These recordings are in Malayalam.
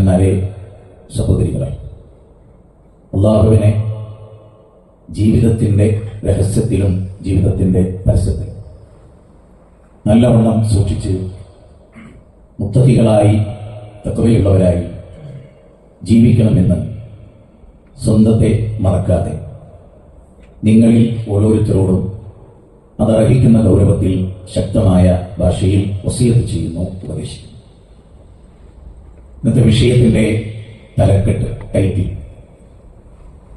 സഹോദരന്മാരെ സഹോദരികളെ അള്ളാഹുവിനെ ജീവിതത്തിന്റെ രഹസ്യത്തിലും ജീവിതത്തിന്റെ പരസ്യത്തിലും നല്ലവണ്ണം സൂക്ഷിച്ച് മുത്തഹികളായി തക്കവയുള്ളവരായി ജീവിക്കണമെന്ന് സ്വന്തത്തെ മറക്കാതെ നിങ്ങളിൽ ഓരോരുത്തരോടും അതർഹിക്കുന്ന ഗൗരവത്തിൽ ശക്തമായ ഭാഷയിൽ വസീയത്ത് ചെയ്യുന്നു ഉപദേശിക്കുന്നു. ഇന്നത്തെ വിഷയത്തിന്റെ തലക്കെട്ട് ടൈറ്റിൽ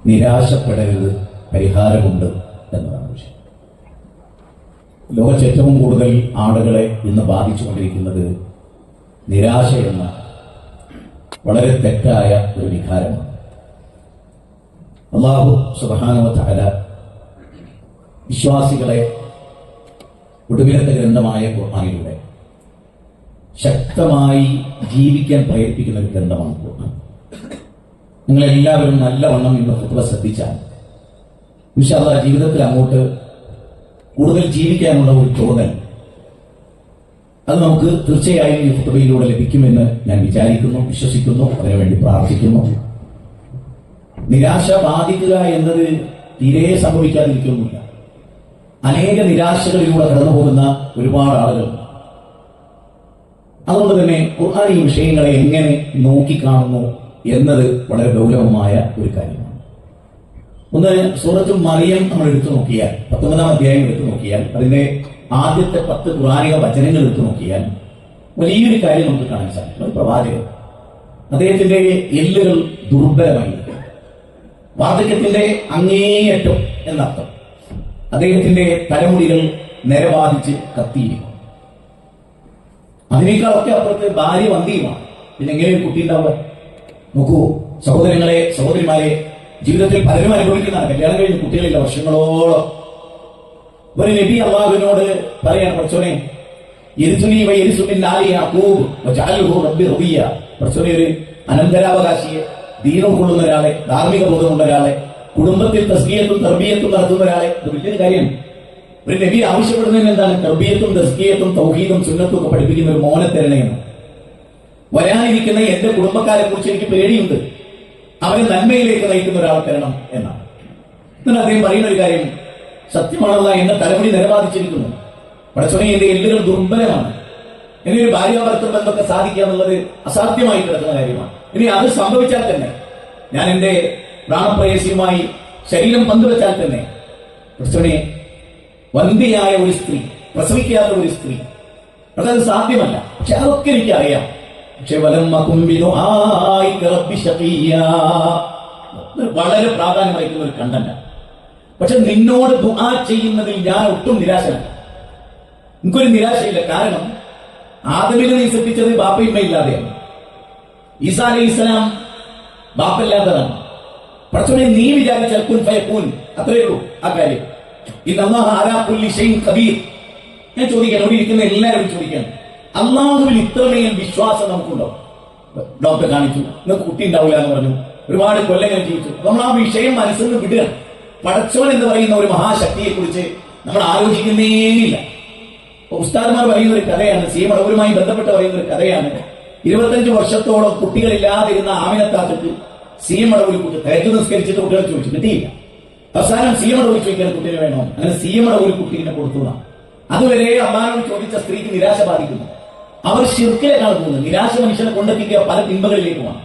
നിരാശപ്പെടരുത് പരിഹാരമുണ്ട് എന്നതാണ് വിഷയം. ലോകത്ത് ഏറ്റവും കൂടുതൽ ആളുകളെ ഇന്ന് ബാധിച്ചുകൊണ്ടിരിക്കുന്നത് നിരാശ എന്ന വളരെ തെറ്റായ ഒരു വികാരമാണ്. അള്ളാഹു സുബാനവ ചാല വിശ്വാസികളെ ഒടുവിലത്തെ ഗ്രന്ഥമായ ഖുർആാനിലൂടെ ശക്തമായി ജീവിക്കാൻ പ്രേരിപ്പിക്കുന്ന ഒരു ഗ്രന്ഥമാണ് നിങ്ങളെല്ലാവരും നല്ലവണ്ണം ഇന്ന് കുത്തുവ ശ്രദ്ധിച്ചാൽ വിശാല ജീവിതത്തിൽ അങ്ങോട്ട് കൂടുതൽ ജീവിക്കാനുള്ള ഒരു തോന്നൽ അത് നമുക്ക് തീർച്ചയായും ഈ കുത്തുബയിലൂടെ ലഭിക്കുമെന്ന് ഞാൻ വിചാരിക്കുന്നു വിശ്വസിക്കുന്നു അതിനുവേണ്ടി പ്രാർത്ഥിക്കുന്നു. നിരാശ ബാധിക്കുക എന്നത് തീരെ സംഭവിക്കാതിരിക്കുന്നില്ല അനേക നിരാശകളിലൂടെ കടന്നു പോകുന്ന ഒരുപാട് ആളുകളുണ്ട്. അതുകൊണ്ട് തന്നെ ഖുർആൻ ഈ വിഷയങ്ങളെ എങ്ങനെ നോക്കിക്കാണുന്നു എന്നത് വളരെ ഗൗരവമായ ഒരു കാര്യമാണ്. ഒന്ന് സൂറത്തും മറിയം നമ്മൾ എടുത്തു നോക്കിയാൽ പത്തൊമ്പതാം അധ്യായം എടുത്തു നോക്കിയാൽ അതിന്റെ ആദ്യത്തെ പത്ത് ഖുറാനിക വചനങ്ങൾ എടുത്തു നോക്കിയാൽ വലിയൊരു കാര്യം നമുക്ക് കാണാൻ സാധിക്കും. പ്രവാചകൻ അദ്ദേഹത്തിന്റെ എല്ലുകൾ ദുർബലമായി. വാർദ്ധക്യത്തിന്റെ അങ്ങേയറ്റം എന്നർത്ഥം. അദ്ദേഹത്തിന്റെ തലമുടികൾ നിരവാധിച്ച് കത്തിയിരിക്കും അതിനേക്കാളൊക്കെ അപ്പുറത്ത് ഭാര്യ വന്തിയുമാണ് പിന്നെ എങ്ങനെ ഒരു കുട്ടി ഉണ്ടാവുക? നോക്കൂ സഹോദരങ്ങളെ സഹോദരിമാരെ ജീവിതത്തിൽ പലരും അനുഭവിക്കുന്നതാണ്. കല്യാണം കഴിഞ്ഞ കുട്ടികളില്ല വർഷങ്ങളോളം. ഒരു നബി അള്ളാഹുവിനോട് പറയാണ് പ്രച്ചോനെ ഒരു അനന്തരാവകാശിയെ ദീനം കൊള്ളുന്ന ഒരാളെ ധാർമ്മിക ബോധമുള്ള ഒരാളെ കുടുംബത്തിൽ തസ്കീയത്തും തർബീയത്തും നടത്തുന്ന ഒരാളെ വലിയൊരു കാര്യം ഒരു നബി ആവശ്യപ്പെടുന്നതിന് എന്താണ്? തർബീയത്തും തസ്കീയത്തും തൗഹീദും സുന്നത്തും ഒക്കെ പഠിപ്പിക്കുന്ന ഒരു മോനെ വരാനിരിക്കുന്ന എന്റെ കുടുംബക്കാരെ കുറിച്ച് എനിക്ക് പേടിയുണ്ട്. അവരെ നന്മയിലേക്ക് നയിക്കുന്ന ഒരാൾ തരണം എന്നാണ്. എന്നാൽ അദ്ദേഹം പറയുന്ന ഒരു കാര്യം സത്യമാണല്ല എന്നെ തലമുടി നിലപാദിച്ചിരിക്കുന്നു പടച്ചോനെ എന്റെ എല്ലുകൾ ദുർബലമാണ്. ഇനി ഒരു ഭാര്യാഭർത്തൃ ബന്ധമൊക്കെ സാധിക്കുക എന്നുള്ളത് അസാധ്യമായി കിടക്കുന്ന കാര്യമാണ്. ഇനി അത് സംഭവിച്ചാൽ തന്നെ ഞാൻ എന്റെ പ്രാണപ്രേയസിയുമായി ശരീരം പങ്കുവച്ചാൽ തന്നെ വന്ധ്യയായ ഒരു സ്ത്രീ പ്രസവിക്കാത്ത ഒരു സ്ത്രീ. അതത് സാധ്യമല്ല. പക്ഷെ അതൊക്കെ എനിക്കറിയാം. പക്ഷെ വളരെ പ്രാധാന്യം വഹിക്കുന്ന ഒരു കണ്ടന്റ്. പക്ഷെ നിന്നോട് ദുആ ചെയ്യുന്നതിൽ ഞാൻ ഒട്ടും നിരാശനല്ല. എനിക്കൊരു നിരാശയില്ല. കാരണം ആദമിനെ നീ സൃഷ്ടിച്ചത് ബാപ്പയിമ്മ ഇല്ലാതെയാണ് ഈസാ അലൈഹി ഇസ്ലാം ബാപ്പല്ലാത്തതാണ്. പ്രശ്നം നീ വിചാരിച്ചാൽ കുൻ ഫയക്കൂൻ. അത്രയേ ഉള്ളൂ ആ കാര്യം. ഞാൻ ചോദിക്കാൻ ഇവിടെ ഇരിക്കുന്ന എല്ലാവരും ചോദിക്കാൻ അള്ളാഹുവിൽ ഇത്രമേൽ വിശ്വാസം നമുക്കുണ്ടോ? ഡോക്ടറെ കാണിച്ചു. നിങ്ങൾക്ക് കുട്ടി ഉണ്ടാവില്ല എന്ന് പറഞ്ഞു. ഒരുപാട് കൊല്ലങ്ങൾ ജീവിച്ചു. നമ്മൾ ആ വിഷയം മനസ്സിൽ നിന്ന് വിടുക. പടച്ചോൻ എന്ന് പറയുന്ന ഒരു മഹാശക്തിയെ കുറിച്ച് നമ്മൾ ആലോചിക്കുന്നേയില്ല. ഉസ്താദ്മാർ പറയുന്ന ഒരു കഥയാണ് സി മടവരുമായി ബന്ധപ്പെട്ട് പറയുന്ന ഒരു കഥയാണ്. ഇരുപത്തഞ്ച് വർഷത്തോളം കുട്ടികളില്ലാതിരുന്ന ആമിനത്താത്തിട്ട് സി മടവൂരി കുട്ടി തേജ് നിസ്കരിച്ചിട്ട് കുട്ടികളെ ചോദിച്ചു. കിട്ടിയില്ല. അവസാനം സി ഒരു ചോദിക്കാൻ കുട്ടിനെ വേണോ? അങ്ങനെ സി ഒരു കുട്ടീനെ കൊടുത്തുകൂടാ അതുവരെ അമ്മാനോട് ചോദിച്ച സ്ത്രീക്ക് നിരാശ ബാധിക്കുന്നു. അവർ ശിർക്കിലേക്കാണ് പോകുന്നത്. നിരാശ മനുഷ്യനെ കൊണ്ടെത്തിക്കുക പല തിന്മകളിലേക്കുമാണ്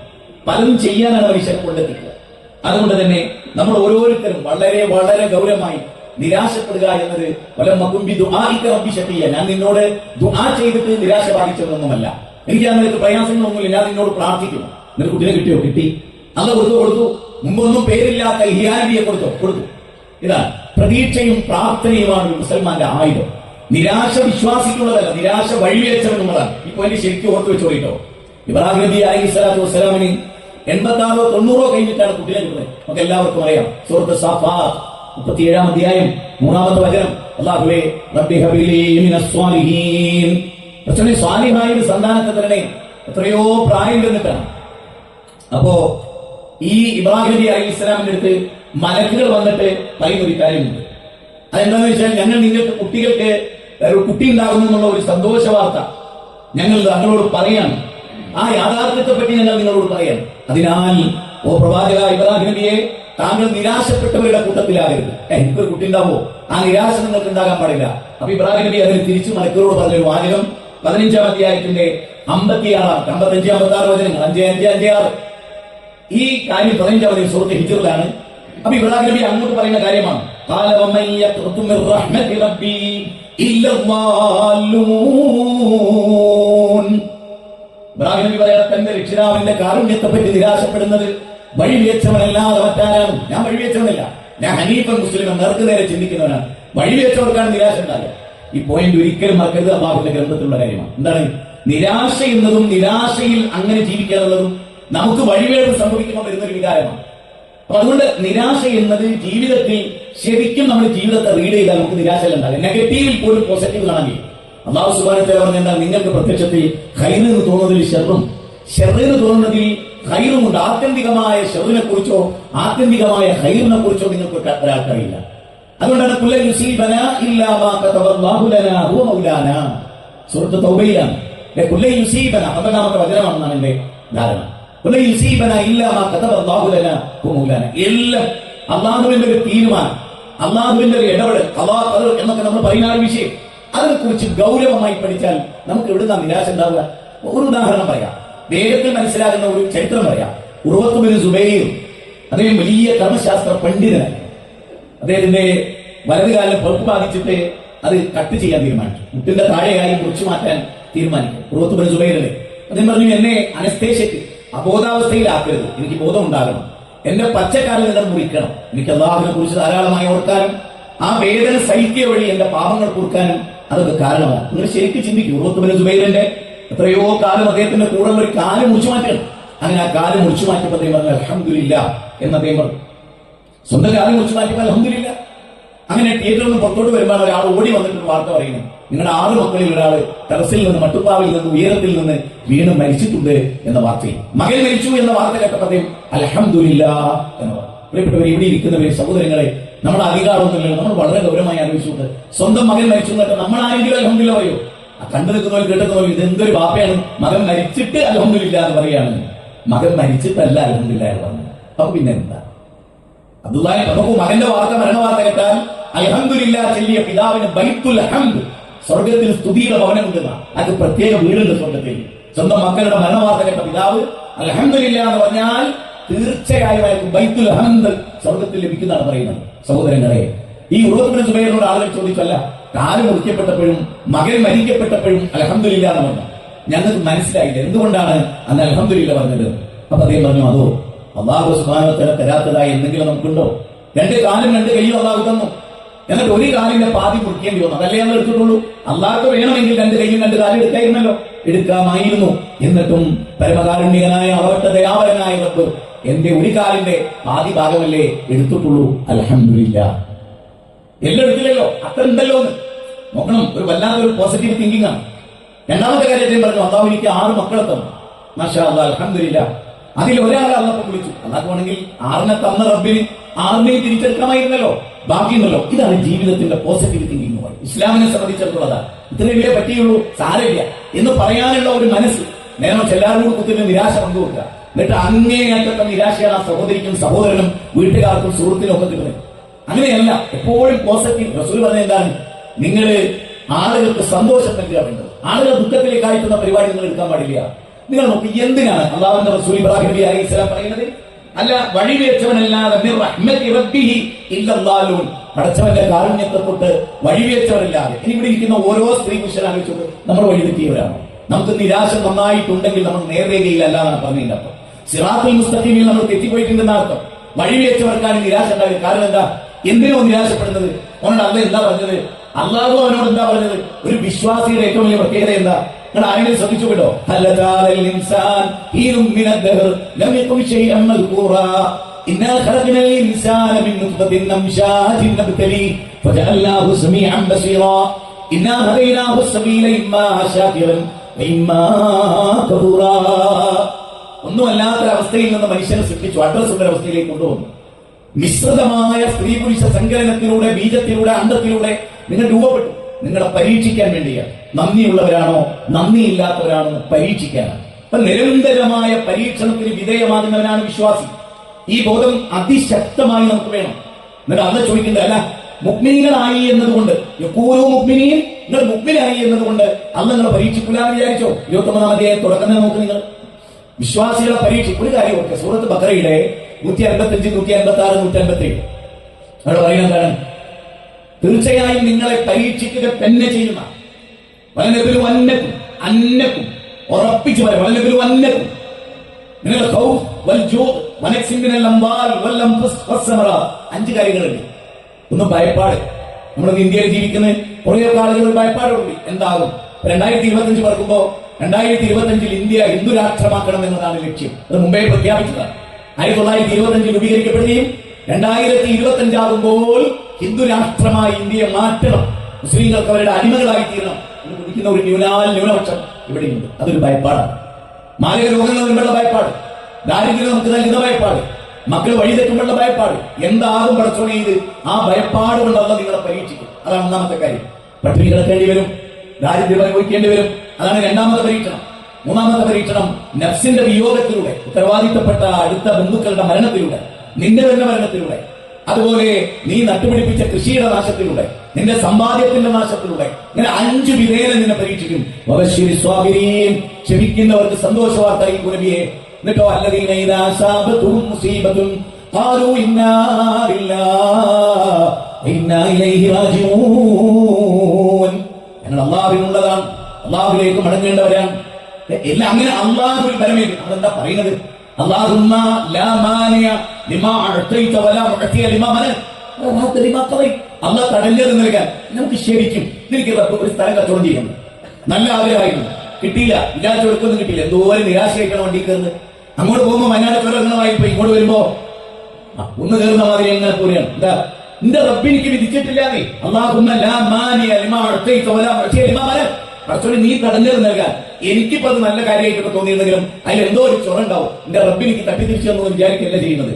പലതും ചെയ്യാനാണ് മനുഷ്യനെ കൊണ്ടെത്തിക്കുക. അതുകൊണ്ട് തന്നെ നമ്മൾ ഓരോരുത്തരും വളരെ വളരെ ഗൗരവമായി നിരാശപ്പെടുക എന്നത് വല്ല മകുമ്പി ദുആഇക ശക്തിയ ഞാൻ നിന്നോട് ദുആ ചെയ്തിട്ട് നിരാശ ബാധിച്ചതൊന്നുമല്ല എനിക്ക് നിനക്ക് പ്രയാസങ്ങളൊന്നുമില്ല. ഞാൻ നിന്നോട് പ്രാർത്ഥിക്കുന്നു. നിനക്ക് കുട്ടിനെ കിട്ടിയോ? കിട്ടി. അന്ന് കൊടുത്തു കൊടുത്തു. മുമ്പൊന്നും പേരില്ലാത്ത ഹിയാനബിയെ കൊടുത്തു? കൊടുത്തു. ഇതാ പ്രതീക്ഷയും പ്രാർത്ഥനയുമാണ് മുസൽമാന്റെ ആയുധം. നിരാശ വിശ്വാസിക്കുള്ളതല്ല നിരാശ വഴിവെച്ചവനുള്ളതാണ് ഇപ്പൊ എന്റെ ശരിക്കും ഓർത്തു വെച്ചോളിട്ടോ. ഇബ്രാഹിം നബി അലൈഹി സ്വലാത്തു വസ്സലാമിന് എൺപത്തി ആറോ തൊണ്ണൂറോ കഴിഞ്ഞിട്ടാണ് കുട്ടികൾ കൊടുത്തത്. നമുക്ക് എല്ലാവർക്കും അറിയാം. സുഹൃത്ത് മുപ്പത്തി മുപ്പത്തിയേഴാം അധ്യായം മൂന്നാമത്തെ വചനം. അള്ളാഹുവേ റബ്ബി ഹബിലി മിനസ് സ്വാലിഹീൻ. സ്വാലിഹായ സന്താനത്തെ തരണേ എത്രയോ പ്രായം ചെന്നിട്ടാണ് അപ്പോ ഈ ഇബ്രാഹിം അലൈഹി ഇസ്ലാമിന്റെ അടുത്ത് മലക്കുകൾ വന്നിട്ട് പറയുന്നൊരു കാര്യമുണ്ട്. അതെന്താന്ന് വെച്ചാൽ ഞങ്ങൾ നിങ്ങൾക്ക് കുട്ടികൾക്ക് ഒരു കുട്ടി ഉണ്ടാകുന്നു എന്നുള്ള ഒരു സന്തോഷ വാർത്ത ഞങ്ങൾ താങ്കളോട് പറയാണ്. ആ യാഥാർത്ഥ്യത്തെ പറ്റി ഞങ്ങൾ നിങ്ങളോട് പറയാം അതിനാൽ ഓ പ്രവാചക ഇബ്രാഹിം നബിയെ താങ്കൾ നിരാശപ്പെട്ടവരുടെ കൂട്ടത്തിലാകരുത്. എനിക്കൊരു കുട്ടി ഉണ്ടാവോ? ആ നിരാശ നിങ്ങൾക്ക് ഉണ്ടാകാൻ പാടില്ല. അപ്പൊ ഇബ്രാഹിം നബി അതിന് തിരിച്ചു മലക്കുകളോട് പറഞ്ഞൊരു വാചകം പതിനഞ്ചാം അധ്യായത്തിന്റെ അമ്പത്തിയാറാം അമ്പത്തഞ്ച് അമ്പത്തി ആറ് വചനങ്ങൾ. അഞ്ച് അഞ്ച് അഞ്ച് ആറ്. ഈ കാര്യം പതിനഞ്ചാം തീയതി സുഹൃത്ത് ഹിജറിലാണ്. അപ്പൊ ഇബ്രാഹിം നബി അങ്ങോട്ട് പറയുന്ന കാര്യമാണ്. ഇബ്രാഹിം നബി പറയാ തന്റെ രക്ഷിതാവിന്റെ കാരുണ്യത്തെ പറ്റി നിരാശപ്പെടുന്നത് വഴിവേച്ചവനല്ലാതെ മറ്റാരാണ്? ഞാൻ വഴിവേച്ചവനല്ല ഞാൻ ഹനീഫൻ മുസ്ലിം നേർക്ക് നേരെ ചിന്തിക്കുന്നവനാണ്. വഴിവേച്ചവർക്കാണ് നിരാശ ഉണ്ടാകുക ഈ പോയിന്റ് ഒരിക്കലും മറക്കരുത്. അള്ളാഹുവിന്റെ ഗ്രന്ഥത്തിലുള്ള കാര്യമാണ്. എന്താണ്? നിരാശയുന്നതും നിരാശയിൽ അങ്ങനെ ജീവിക്കാനുള്ളതും നമുക്ക് വഴിവേട് സംഭവിക്കുമ്പോൾ വരുന്നൊരു വികാരമാണ്. അപ്പൊ അതുകൊണ്ട് നിരാശ എന്നത് ജീവിതത്തിൽ ശരിക്കും നമ്മൾ ജീവിതത്തെ റീഡ് ചെയ്താൽ നമുക്ക് നിരാശ ഉണ്ടാകും. നെഗറ്റീവിൽ പോലും പോസിറ്റീവ് കാണാൻ അള്ളാഹു സുബാനത്തെ പറഞ്ഞാൽ നിങ്ങൾക്ക് പ്രത്യക്ഷത്തിൽ ഹൈനെന്ന് തോന്നുന്നതിൽ ഷെറും ഷെറിന് തോന്നുന്നതിൽ ഹൈറുമുണ്ട് ആത്യന്തികമായ ഷെറിനെ കുറിച്ചോ ആത്യന്തികമായ ഹൈറിനെ കുറിച്ചോ നിങ്ങൾക്ക് ഒരാൾക്കറിയില്ല. അതുകൊണ്ടാണ് വചനമാണെന്നാണ് എന്റെ ധാരണ. എല്ലാം അള്ളാഹുവിന്റെ ഒരു തീരുമാനം അള്ളാഹുവിന്റെ ഒരു ഇടപെടൽ അള്ളാഹ് എന്നൊക്കെ നമ്മൾ പറയുന്ന ഒരു വിഷയം. അതിനെ കുറിച്ച് ഗൗരവമായി പഠിച്ചാൽ നമുക്ക് എവിടുന്ന നിരാശ ഉണ്ടാവുക? ഒരു ഉദാഹരണം പറയാം. വേഗത്തിൽ മനസ്സിലാകുന്ന ഒരു ചരിത്രം പറയാം. ഉറവത്തുബിന് സുബൈർ അദ്ദേഹം വലിയ കർമ്മശാസ്ത്ര പണ്ഡിതനായി. അദ്ദേഹത്തിന്റെ വലതുകാലം പഴുപ്പ് ബാധിച്ചിട്ട് അത് കട്ട് ചെയ്യാൻ തീരുമാനിച്ചു. മുട്ടിന്റെ താഴെയായി മുറിച്ചു മാറ്റാൻ തീരുമാനിക്കും. ഉറവത്തുബിന് സുബൈറിലെ അദ്ദേഹം പറഞ്ഞു എന്നെ അനസ്തേഷ്യക്ക് അബോധാവസ്ഥയിലാക്കരുത്. എനിക്ക് ബോധം ഉണ്ടാകണം എന്റെ പച്ചക്കാലിൽ നിങ്ങൾ മുറിക്കണം. എനിക്ക് അള്ളാഹുവിനെ കുറിച്ച് ധാരാളമായി ഓർക്കാനും ആ വേദന സഹിക്കുക വഴി എന്റെ പാപങ്ങൾ കുറുക്കാനും അതൊക്കെ കാരണമാണ്. നിങ്ങൾ ശരിക്കും ചിന്തിക്കും. ഉറവത്തുബിന് സുബൈറിന്റെ എത്രയോ കാലം അദ്ദേഹത്തിന്റെ കൂടെ ഒരു കാലം മുറിച്ചു മാറ്റണം. അങ്ങനെ ആ കാലം മുറിച്ചു മാറ്റിയപ്പോൾ അദ്ദേഹം പറഞ്ഞു അലഹമില്ല എന്ന് അദ്ദേഹം പറഞ്ഞു. സ്വന്തം കാലം മുറിച്ചു മാറ്റിയപ്പോൾ അലഹമില്ല അങ്ങനെ തിയേറ്ററിൽ നിന്ന് പുറത്തോട്ട് വരുമ്പോൾ ഒരാൾ ഓടി വന്നിട്ട് വാർത്ത പറയുന്നു നിങ്ങളുടെ ആറ് മക്കളിൽ ഒരാൾ ടെറസിൽ നിന്ന് മട്ടുപ്പാവിൽ നിന്ന് ഉയരത്തിൽ നിന്ന് വീണ് മരിച്ചിട്ടുണ്ട് എന്ന വാർത്തയിൽ. മകൻ മരിച്ചു എന്ന വാർത്ത കേട്ടപ്പോൾ അലഹമില്ല എന്ന് പറഞ്ഞു. പ്രിയപ്പെട്ടവർ ഇവിടെ ഇരിക്കുന്നവരെ സഹോദരങ്ങളെ നമ്മുടെ അധികാരമൊന്നുമില്ല. നമ്മൾ വളരെ ഗൗരവമായി ആലോചിച്ചുകൊണ്ട് സ്വന്തം മകൻ മരിച്ചു എന്നിട്ട് നമ്മളാരെങ്കിലും അലഹമില്ല പറയോ. കണ്ടു നിൽക്കുന്നവർ കേട്ടുന്നവർ ഇത് എന്തൊരു ബാപ്പയാണ് മകൻ മരിച്ചിട്ട് അലഹമില്ല എന്ന് പറയാണ് മകൻ മരിച്ചിട്ടല്ല അലഹമില്ല എന്ന് പറഞ്ഞു. അപ്പൊ പിന്നെ എന്താ? അബ്ദുല്ലാഹി നമുക്ക് മകന്റെ വാർത്ത മരണ വാർത്ത കേട്ടാൽ അലഹമില്ല ചെല്ലിയ പിതാവിന് ബൈത്തുൽ ഹംദ്. സ്വർഗത്തിൽ സ്തുതിയുടെ ഭവനമുണ്ടെന്ന അത് പ്രത്യേക വീടുണ്ട് സ്വർഗത്തിൽ സ്വന്തം മക്കളുടെ മരണവാർത്ത കേട്ട പിതാവ് അലഹമില്ല എന്ന് പറഞ്ഞാൽ തീർച്ചയായും അയാൾക്ക് ബൈത്തുൽ അഹമ്മദ് സ്വർഗത്തിൽ ലഭിക്കുന്നതാണ് പറയുന്നത്. സഹോദരങ്ങളെ ഈ ഉറവത്തിന് സുബൈറിനോട് ആളുകൾ ചോദിച്ചല്ല കാൽ മുറിക്കപ്പെട്ടപ്പോഴും മകൻ മരിക്കപ്പെട്ടപ്പോഴും അലഹമില്ല എന്ന് പറഞ്ഞു ഞങ്ങൾക്ക് മനസ്സിലായില്ല എന്തുകൊണ്ടാണ് അന്ന് അലഹമില്ല പറഞ്ഞത്? അപ്പൊ അദ്ദേഹം പറഞ്ഞു അതോ അള്ളാഹു സുബാനോ തരാത്തതായി എന്തെങ്കിലും നമുക്കുണ്ടോ? രണ്ട് കാലും രണ്ട് കൈയും അള്ളാഹു തന്നു. എന്നിട്ട് ഒരു കാലിന്റെ പാതി മുറിക്കേണ്ടി വന്നു. അതല്ലേ നമ്മൾ എടുത്തിട്ടുള്ളൂ? അള്ളാഹ് വേണമെങ്കിൽ രണ്ട് കൈയും രണ്ട് കാലും എടുക്കായിരുന്നല്ലോ എടുക്കാമായിരുന്നു. എന്നിട്ടും പരമകാരുണ്യനായ അവരുടെ ദയാവരനായ റബ്ബ് എന്റെ ഒരു കാലിന്റെ പാതി ഭാഗമല്ലേ എടുത്തിട്ടുള്ളൂ. അലഹമില്ല എല്ലാം എടുത്തില്ലല്ലോ? അത്ര ഉണ്ടല്ലോ എന്ന്. നോക്കണം ഒരു വല്ലാത്തൊരു പോസിറ്റീവ് തിങ്കിങ് ആണ്. രണ്ടാമത്തെ കാര്യത്തിൽ പറഞ്ഞു അള്ളാഹു എനിക്ക് ആറ് മക്കളെ തന്നു മാഷാ അള്ളാഹ് അലഹമില്ല അതിൽ ഒരാളെ അള്ളപ്പം വിളിച്ചു. അള്ളാഹ് ആറിനെ തന്ന റബ്ബിന് ആറിനെയും തിരിച്ചെടുക്കാമായിരുന്നല്ലോ. ബാക്കിയുണ്ടല്ലോ. ഇതാണ് ജീവിതത്തിന്റെ പോസിറ്റീവ് തിങ്കിങ് എന്ന് പറയും ഇസ്ലാമിനെ സംബന്ധിച്ചിടത്തോളതാണ് ഇത്രയേ പറ്റിയുള്ളൂ സാരമില്ല. എന്ന് പറയാനുള്ള ഒരു മനസ്സ് നേരം എല്ലാവരും കുത്തിന് നിരാശ പങ്കുവെക്കുക എന്നിട്ട് അങ്ങേയറ്റത്തെ നിരാശയാണ് ആ സഹോദരിക്കും സഹോദരനും വീട്ടുകാർക്കും സുഹൃത്തിനും ഒക്കെ കിട്ടുന്നത്. അങ്ങനെയല്ല എപ്പോഴും പോസിറ്റീവ് റസൂൽ പറഞ്ഞ എന്താണ്? നിങ്ങൾ ആളുകൾക്ക് സന്തോഷം നൽകുക വേണ്ടത്. ആളുകൾ ദുഃഖത്തിലേക്ക് പരിപാടി നിങ്ങൾ എടുക്കാൻ പാടില്ല. നിങ്ങൾ നോക്കി എന്തിനാണ് അള്ളാഹുന്റെ റസൂൽ ഇബ്രാഹിം അലൈഹി സ്വലാം പറയുന്നത്? അല്ല റബ്ബിഹി ഇല്ലല്ലാലൂൻ പടച്ചവന്റെ കാരുണ്യത്തെ തൊട്ട് വഴിവേച്ചവരല്ലാതെ ഇനി ഇവിടെ ഇരിക്കുന്ന ഓരോ സ്ത്രീ പുരുഷനാലോചിച്ചു നമ്മൾ വഴിതെറ്റിയവരാണ് നമുക്ക് നിരാശ നന്നായിട്ടുണ്ടെങ്കിൽ നമ്മൾ നേർരേഖയിലല്ല അല്ലാതാണ് പറഞ്ഞതിന്റെ അർത്ഥം. സിറാത്തുൽ മുസ്തഖീമിൽ നമ്മൾ തെറ്റിപ്പോയിട്ടുണ്ടെന്ന അർത്ഥം. വഴിവേച്ചവർക്കാണ് നിരാശ ഉണ്ടായത് കാരണം എന്താ? എന്തിനോ നിരാശപ്പെടുന്നത്? അവനോട് അല്ല എന്താ പറഞ്ഞത്? അള്ളാഹു അവനോട് എന്താ പറഞ്ഞത്? ഒരു വിശ്വാസിയുടെ ഏറ്റവും വലിയ പ്രത്യേകത എന്താ? ഒന്നുമല്ലാത്തൊരവസ്ഥയിൽ നിന്ന് മനുഷ്യനെ സൃഷ്ടിച്ചു. അഡ്രസ് ഉള്ള അവസ്ഥയിലേക്ക് മിശ്രിതമായ സ്ത്രീ പുരുഷ സങ്കലനത്തിലൂടെ ബീജത്തിലൂടെ അണ്ടത്തിലൂടെ നിങ്ങൾ രൂപപ്പെട്ടു. നിങ്ങളെ പരീക്ഷിക്കാൻ വേണ്ടിയാണ്. നന്ദിയുള്ളവരാണോ? നന്ദിയില്ലാത്തവരാണോ? പരീക്ഷിക്കാനാണ്. അപ്പൊ നിരന്തരമായ പരീക്ഷണത്തിന് വിധേയമാകുന്നവനാണ് വിശ്വാസി. ഈ ബോധം അതിശക്തമായി നമുക്ക് വേണം. എന്നിട്ട് അന്ന് ചോദിക്കേണ്ട അല്ല മുക്മിനീകളായി എന്നതുകൊണ്ട്. യക്കൂരോ മുക്മിനീൻ നിങ്ങൾ മുക്മിനായി എന്നതുകൊണ്ട് അന്ന് നിങ്ങൾ പരീക്ഷിക്കില്ല എന്ന് വിചാരിച്ചോ? ഇരുപത്തൊമ്പതാം അധ്യായം തുടക്കം നോക്ക് നിങ്ങൾ. വിശ്വാസികളെ പരീക്ഷ ഒരു കാര്യം ഓക്കെ സൂറത്ത് ബക്കറയുടെ നൂറ്റി അൻപത്തി അഞ്ച് നൂറ്റി അൻപത്തി ആറ് നൂറ്റി അൻപത്തി ഏഴ് പറയുന്നത് എന്താണ്? തീർച്ചയായും നിങ്ങളെ പരീക്ഷിക്കുക തന്നെ ചെയ്യുന്ന വലനബിലു അന്നക്കും അന്നക്കും ഉറപ്പിച്ചു പറയാം വലനബിലു അന്നക്കും അഞ്ച് കാര്യങ്ങളുണ്ട്. ഒന്ന് ഭയപ്പാട്. നമ്മൾ ഇന്ത്യയിൽ ജീവിക്കുന്ന കുറേ ആളുകൾ ഭയപ്പാടുണ്ട്. എന്താകും? രണ്ടായിരത്തി ഇരുപത്തഞ്ച് പറക്കുമ്പോ രണ്ടായിരത്തി ഇന്ത്യ ഹിന്ദു രാഷ്ട്രമാക്കണം എന്നതാണ് ലക്ഷ്യം. അത് മുംബൈ പ്രഖ്യാപിച്ചതാണ്. ആയിരത്തി തൊള്ളായിരത്തി ഇരുപത്തഞ്ചിൽ രൂപീകരിക്കപ്പെടുകയും രണ്ടായിരത്തി ഇരുപത്തി അഞ്ചാകുമ്പോൾ ഹിന്ദു രാഷ്ട്രമായി ഇന്ത്യയെ മാറ്റണം. മുസ്ലിങ്ങൾക്ക് അവരുടെ അടിമകളായി തീരണം. എന്ന് ഒരു ന്യൂനാൽ ന്യൂനപക്ഷം ഇവിടെയുണ്ട്. അതൊരു ഭയപ്പാടാണ്. മാരക രോഗങ്ങൾ വരുമ്പോഴുള്ള ഭയപ്പാട്. ദാരിദ്ര്യം നമുക്ക് നൽകുന്ന ഭയപ്പാട്. മക്കൾ വഴിതെറ്റുമ്പോഴുള്ള ഭയപ്പാട്. എന്താകും പടച്ചോണെ ഇത്? ആ ഭയപ്പാട് കൊണ്ടല്ല നിങ്ങളെ പരീക്ഷിക്കും. അതാണ് ഒന്നാമത്തെ കാര്യം. പട്ടിണി കിടക്കേണ്ടി വരും. ദാരിദ്ര്യം അനുഭവിക്കേണ്ടി വരും. അതാണ് രണ്ടാമത്തെ പരീക്ഷണം. മൂന്നാമത്തെ പരീക്ഷണം നഫ്സിന്റെ വിയോഗത്തിലൂടെ ഉത്തരവാദിത്തപ്പെട്ട അടുത്ത ബന്ധുക്കളുടെ മരണത്തിലൂടെ. നിന്റെ തന്നെ മരണത്തിലൂടെ. അതുപോലെ നീ നട്ടുപിടിപ്പിച്ച കൃഷിയുടെ നാശത്തിലൂടെ നിന്റെ സമ്പാദ്യത്തിന്റെ നാശത്തിലൂടെ ഇങ്ങനെ അഞ്ചു വിധേന നിന്നെ പരീക്ഷിക്കും. മഹശ്ശേരി ക്ഷമിക്കുന്നവർക്ക് സന്തോഷ വാർത്ത അറിയിക്കൂ നബിയെ എന്നിട്ടോ ഞങ്ങൾ അള്ളാഹുവിനുള്ളതാണ് അള്ളാഹുവിലേക്ക് മടങ്ങേണ്ടവരാണ്. എല്ലാം അങ്ങനെ അള്ളാഹുവിൽ പരമേ അതെന്താ പറയുന്നത്? അള്ളാഹുമ്മ ലാ മാനിയ ലിമാ അഅതൈത വലാ മുഅതിയ ലിമാ മനഅ വലാ ലിമാ ഖദൈ അള്ളാഹ് തടഞ്ഞത് നൽകാൻ നമുക്ക് ശരിക്കും നിനക്ക് ഒരു സ്ഥലം കച്ചവടം നല്ല ആഗ്രഹമായിരുന്നു കിട്ടിയില്ല. വിചാരിച്ച കൊടുക്കൊന്നും കിട്ടിയില്ല. എന്തോരം നിരാശയായിട്ടാണ് വണ്ടി കയറുന്നത്. അങ്ങോട്ട് പോകുമ്പോ വയനാട് ചുരങ്ങളായി പോയി. ഇങ്ങോട്ട് വരുമ്പോ ഒന്ന് കയറുന്ന മാതിരി എങ്ങനെ പോലെയാണ്. എന്താ? നിന്റെ റബ്ബിനിക്ക് വിധിച്ചിട്ടില്ല നീ. അള്ളാഹുമ്മ ലാ മാനിയ ലിമാ അഅതൈത വലാ മുഅതിയ ലിമാ മനഅ പടച്ചോനെ നീ തടഞ്ഞത് നൽകാൻ. എനിക്കിപ്പോ അത് നല്ല കാര്യമായിട്ട് തോന്നിയിരുന്നെങ്കിലും അതിൽ എന്തോ ഒരു ചുറുണ്ടാവും എന്റെ റബ്ബിനിക്ക് തട്ടിത്തിരിച്ചു എന്ന് വിചാരിക്കല്ല ചെയ്യുന്നത്?